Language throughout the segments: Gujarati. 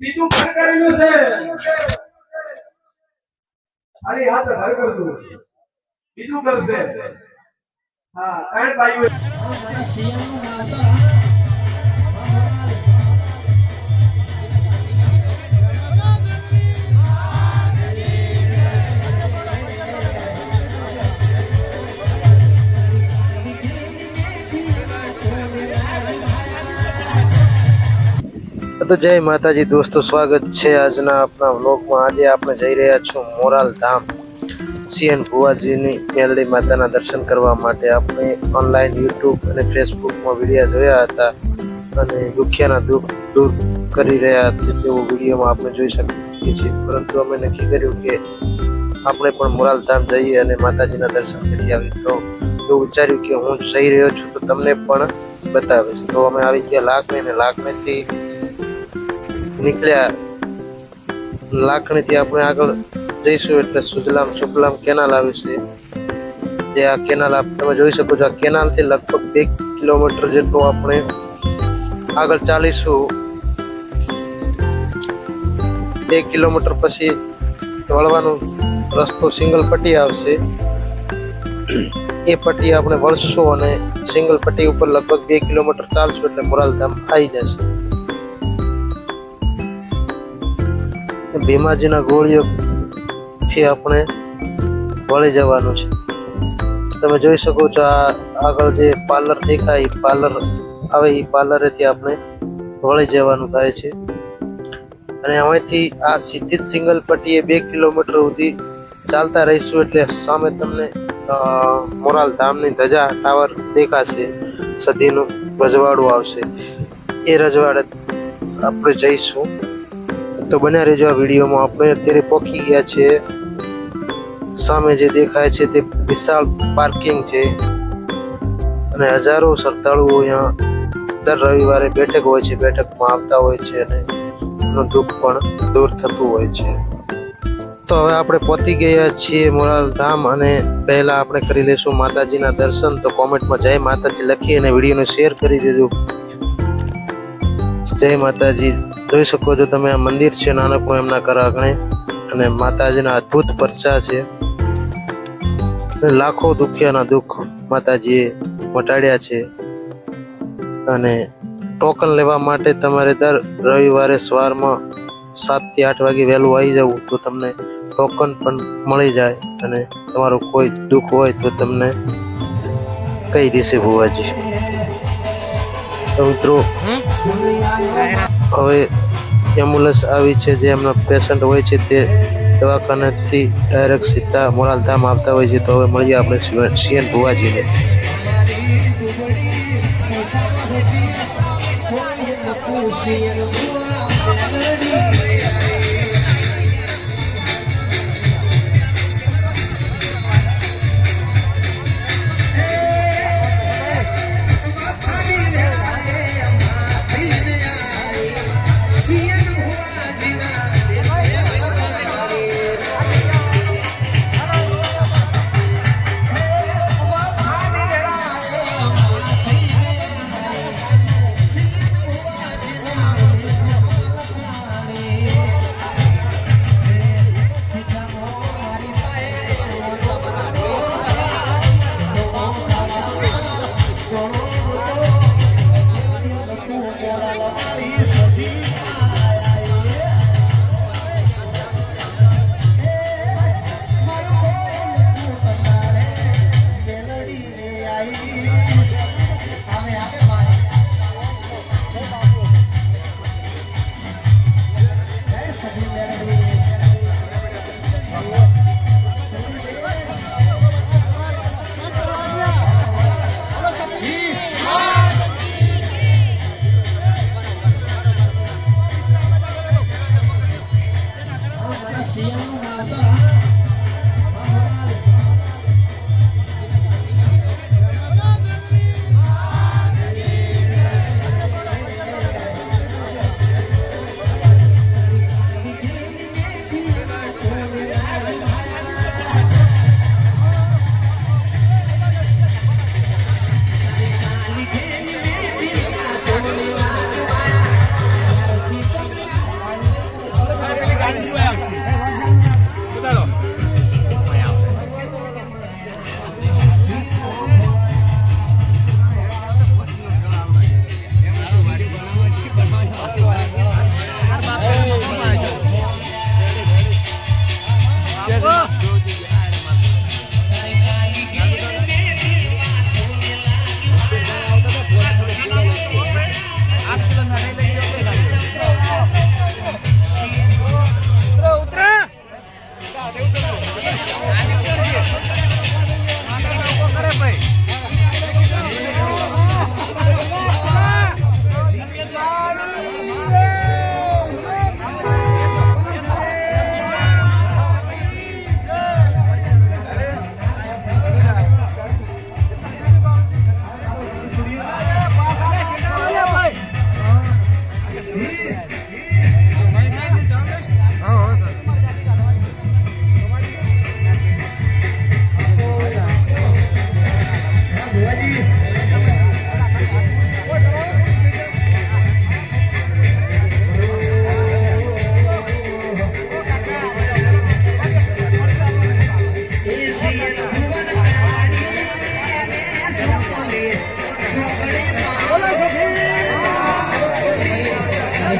બીજું ઘર કરેલું છે? અરે હા તો ઘર બીજું કરશે હા ત્રણ ભાઈઓ. તો જય માતાજી દોસ્તો, સ્વાગત છે આજના આપણા વ્લોગમાં. આજે આપણે જઈ રહ્યા છું મોરાલ ધામ. સીએન ભુવાજીની મેલડી માતાના દર્શન કરવા માટે આપણે ઓનલાઈન યુટ્યુબ અને ફેસબુકમાં વિડીયા જોયા હતા અને દુખિયાના દુઃખ દૂર કરી રહ્યા છે તેવો વિડીયોમાં આપણે જોઈ શકીએ છીએ. પરંતુ અમે નક્કી કર્યું કે આપણે પણ મોરાલ ધામ જઈએ અને માતાજીના દર્શન કરી આવીએ. તો એવું વિચાર્યું કે હું જઈ રહ્યો છું તો તમને પણ બતાવીશ. તો અમે આવી ગયા લાખણી અને લાખણીથી નીકળ્યા. લાખણીથી આપણે આગળ જઈશું એટલે સુજલામ, સુફલામ કેનાલ આવશે જે આ કેનાલ આપ તમે જોઈ શકો છો, આ કેનાલથી લગભગ બે કિલોમીટર જેટલું આપણે આગળ ચાલીશું. બે કિલોમીટર પછી વળવાનું રસ્તો સિંગલ પટ્ટી આવશે. એ પટ્ટી આપણે વળશું અને સિંગલ પટ્ટી ઉપર લગભગ બે કિલોમીટર ચાલશું એટલે મોરાલધામ આવી જશે. ભીમાજીના ગોળીઓથી આપણે વળી જવાનું છે. તમે જોઈ શકો છો આ આગળ જે પાર્લર દેખાય પાર્લર આવે એ પાર્લરેથી આપણે વળી જવાનું થાય છે. અને અહીંથી આ સીધી જ સિંગલ પટ્ટીએ બે કિલોમીટર સુધી ચાલતા રહીશું એટલે સામે તમને મોરાલ ધામની ધજા ટાવર દેખાશે. સદીનું રજવાડું આવશે. એ રજવાડે આપણે જઈશું. તો બન્યા રહેજો આ વિડીયોમાં. આપણે અત્યારે પહોંચી ગયા છે. સામે જે દેખાય છે તે વિશાળ પાર્કિંગ છે. અને હજારો શ્રદ્ધાળુઓ અહીંયા દર રવિવારે બેઠક હોય છે. બેઠકમાં આવતા હોય છે અને એનું દુઃખ પણ દૂર થતું હોય છે. તો હવે આપણે પહોંચી ગયા છીએ મોરાલ ધામ અને પહેલાં આપણે કરી લઈશું માતાજીના દર્શન. તો કોમેન્ટમાં જય માતાજી લખી અને વિડીયોને શેર કરી દેજો. જય માતાજી. જોઈ શકો છો તમે, આ મંદિર છે નાનકડું એમના કરાગણે અને માતાજીના અદ્ભુત પરચા છે. લાખો દુખિયાના દુઃખ માતાજીએ મટાડ્યા છે. અને ટોકન લેવા માટે તમારે દર રવિવારે સવારમાં સાતથી આઠ વાગે વહેલું આવી જવું તો તમને ટોકન પણ મળી જાય અને તમારું કોઈ દુઃખ હોય તો તમને કહી દેશે ભુવાજી. મિત્રો હવે એમ્બ્યુલન્સ આવી છે, જે એમના પેશન્ટ હોય છે તે દવાખાનાથી ડાયરેક્ટ સીધા મોરાલધામ આવતા હોય છે. તો હવે મળીએ આપણે સીએન ભુવાજીને.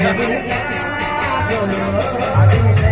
i don't know.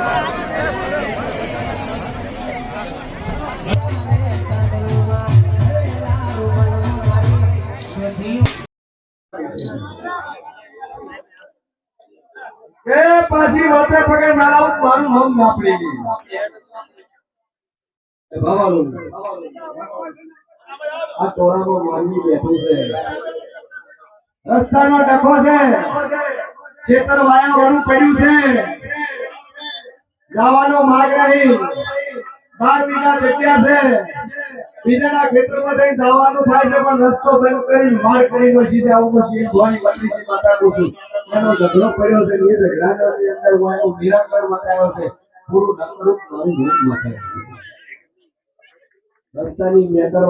પાછી વાતે પગે મેળાવું મારું નામ નાપડી ગઈ આ જવાનો માર્ગ નહીં. બાર વીઘા જગ્યા છે. બીજાના ખેતરમાં જઈ જવાનું થાય છે, પણ રસ્તો બંધ કરી માર કરી પછી આવું પછી જોવાની બત્રીસી છું એનો ઝઘડો છે એ ઝઘડાની અંદર હું એનું નિરાકરણ મટાયો છે. પૂરું નકરું રસ્તાની મેટર.